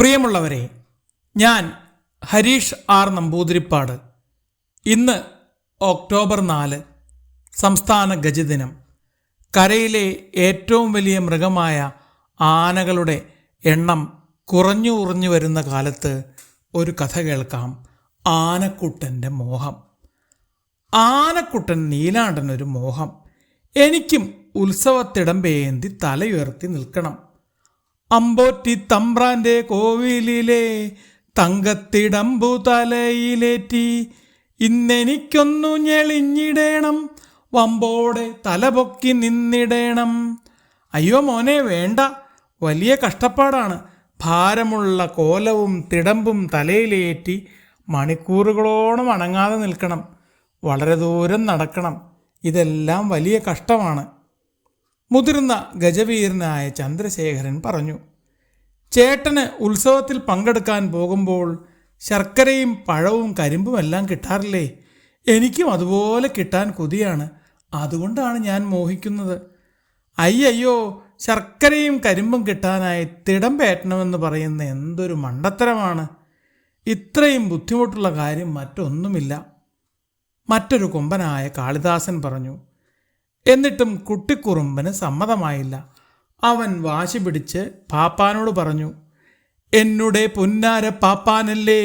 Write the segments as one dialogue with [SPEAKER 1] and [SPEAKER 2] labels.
[SPEAKER 1] പ്രിയമുള്ളവരെ ഞാൻ ഹരീഷ് ആർ നമ്പൂതിരിപ്പാട്. ഇന്ന് ഒക്ടോബർ നാല് സംസ്ഥാന ഗജദിനം. കരയിലെ ഏറ്റവും വലിയ മൃഗമായ ആനകളുടെ എണ്ണം കുറഞ്ഞു കുറഞ്ഞു വരുന്ന കാലത്ത് ഒരു കഥ കേൾക്കാം. ആനക്കുട്ടന്റെ മോഹം. ആനക്കുട്ടൻ നീലാണ്ടനൊരു മോഹം. എനിക്കും ഉത്സവത്തിടമ്പേന്തി തലയുയർത്തി നിൽക്കണം. അമ്പോറ്റി തമ്പ്രാന്റെ കോവിലിലെ തങ്കത്തിടമ്പു തലയിലേറ്റി ഇന്നെനിക്കൊന്നു ഞെളിഞ്ഞിടേണം വമ്പോടെ തലപൊക്കി നിന്നിടേണം. അയ്യോ മോനെ വേണ്ട. വലിയ കഷ്ടപ്പാടാണ്. ഭാരമുള്ള കോലവും തിടമ്പും തലയിലേറ്റി മണിക്കൂറുകളോളം അണങ്ങാതെ നിൽക്കണം. വളരെ ദൂരം നടക്കണം. ഇതെല്ലാം വലിയ കഷ്ടമാണ്. മുതിർന്ന ഗജവീരനായ ചന്ദ്രശേഖരൻ പറഞ്ഞു ചേട്ടന് ഉത്സവത്തിൽ പങ്കെടുക്കാൻ പോകുമ്പോൾ ശർക്കരയും പഴവും കരിമ്പും എല്ലാം കിട്ടാറില്ലേ? എനിക്കും അതുപോലെ കിട്ടാൻ കൊതിയാണ്. അതുകൊണ്ടാണ് ഞാൻ മോഹിക്കുന്നത്. അയ്യയ്യോ ശർക്കരയും കരിമ്പും കിട്ടാനായി തിടം പേറ്റണമെന്ന് പറയുന്ന എന്തൊരു മണ്ടത്തരമാണ്. ഇത്രയും ബുദ്ധിമുട്ടുള്ള കാര്യം മറ്റൊന്നുമില്ല മറ്റൊരു കൊമ്പനായ കാളിദാസൻ പറഞ്ഞു. എന്നിട്ടും കുട്ടിക്കുറുമ്പന് സമ്മതമായില്ല. അവൻ വാശി പിടിച്ച് പാപ്പാനോട് പറഞ്ഞു എന്നുടെ പുന്നാര പാപ്പാനല്ലേ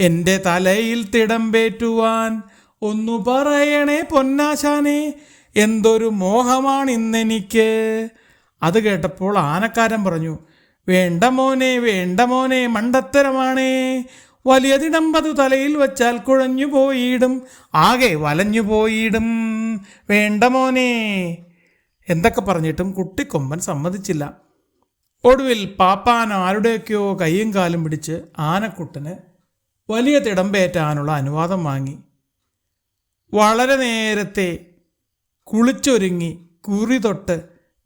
[SPEAKER 1] എന്റെ തലയിൽ തിടമ്പേറ്റുവാൻ ഒന്നു പറയണേ പൊന്നാശാനെ എന്തൊരു മോഹമാണ് ഇന്നെനിക്ക് അത് കേട്ടപ്പോൾ ആനക്കാരൻ പറഞ്ഞു വേണ്ട മോനെ വേണ്ട മോനെ മണ്ടത്തരമാണേ. വലിയ തിടമ്പതു തലയിൽ വച്ചാൽ കുഴഞ്ഞു പോയിടും. ആകെ വലഞ്ഞു പോയിടും. വേണ്ട മോനെ. എന്തൊക്കെ പറഞ്ഞിട്ടും കുട്ടിക്കൊമ്പൻ സമ്മതിച്ചില്ല. ഒടുവിൽ പാപ്പാൻ ആരുടെയൊക്കെയോ കൈയും കാലും പിടിച്ച് ആനക്കുട്ടന് വലിയ തിടമ്പേറ്റാനുള്ള അനുവാദം വാങ്ങി. വളരെ നേരത്തെ കുളിച്ചൊരുങ്ങി കുറി തൊട്ട്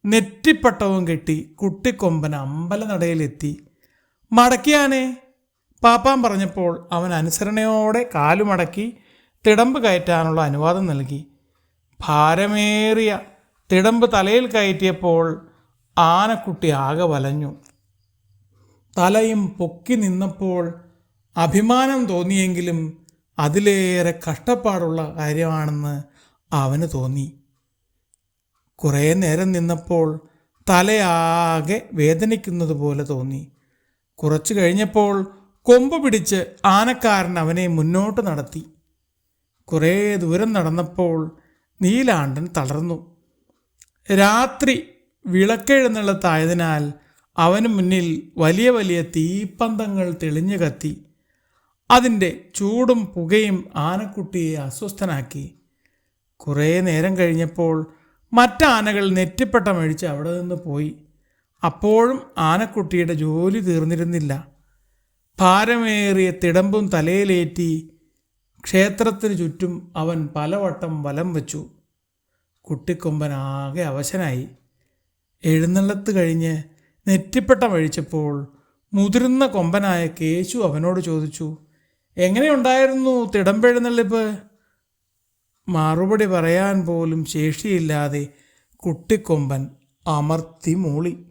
[SPEAKER 1] നെറ്റിപ്പട്ടവും കെട്ടി കുട്ടിക്കൊമ്പൻ അമ്പലനടയിലെത്തി. മടക്കിയാനേ പാപ്പാൻ പറഞ്ഞപ്പോൾ അവൻ അനുസരണയോടെ കാലുമടക്കി തിടമ്പ് കയറ്റാനുള്ള അനുവാദം നൽകി. ഭാരമേറിയ തിടമ്പ് തലയിൽ കയറ്റിയപ്പോൾ ആനക്കുട്ടി ആകെ വലഞ്ഞു. തലയും പൊക്കി നിന്നപ്പോൾ അഭിമാനം തോന്നിയെങ്കിലും അതിലേറെ കഷ്ടപ്പാടുള്ള കാര്യമാണെന്ന് അവന് തോന്നി. കുറേ നേരം നിന്നപ്പോൾ തലയാകെ വേദനിക്കുന്നത് പോലെ തോന്നി. കുറച്ചു കഴിഞ്ഞപ്പോൾ കൊമ്പ് പിടിച്ച് ആനക്കാരൻ അവനെ മുന്നോട്ട് നടത്തി. കുറേ ദൂരം നടന്നപ്പോൾ നീലാണ്ടൻ തളർന്നു. രാത്രി വിളക്കെഴുന്നള്ളത്തായതിനാൽ അവന് മുന്നിൽ വലിയ വലിയ തീപ്പന്തങ്ങൾ തെളിഞ്ഞു കത്തി. അതിന്റെ ചൂടും പുകയും ആനക്കുട്ടിയെ അസ്വസ്ഥനാക്കി. കുറേ നേരം കഴിഞ്ഞപ്പോൾ മറ്റാനകൾ നെറ്റിപ്പട്ടമഴിച്ച് അവിടെ നിന്ന് പോയി. അപ്പോഴും ആനക്കുട്ടിയുടെ ജോലി തീർന്നിരുന്നില്ല. ഭാരമേറിയ തിടമ്പും തലയിലേറ്റി ക്ഷേത്രത്തിന് ചുറ്റും അവൻ പലവട്ടം വലം വച്ചു. കുട്ടിക്കൊമ്പൻ ആകെ അവശനായി. എഴുന്നള്ളത്ത് കഴിഞ്ഞ് നെറ്റിപ്പട്ടം അഴിച്ചപ്പോൾ മുതിർന്ന കൊമ്പനായ കേശു അവനോട് ചോദിച്ചു എങ്ങനെയുണ്ടായിരുന്നു തിടമ്പെഴുന്നള്ളിപ്പ്? മറുപടി പറയാൻ പോലും ശേഷിയില്ലാതെ കുട്ടിക്കൊമ്പൻ അമർത്തി മൂളി.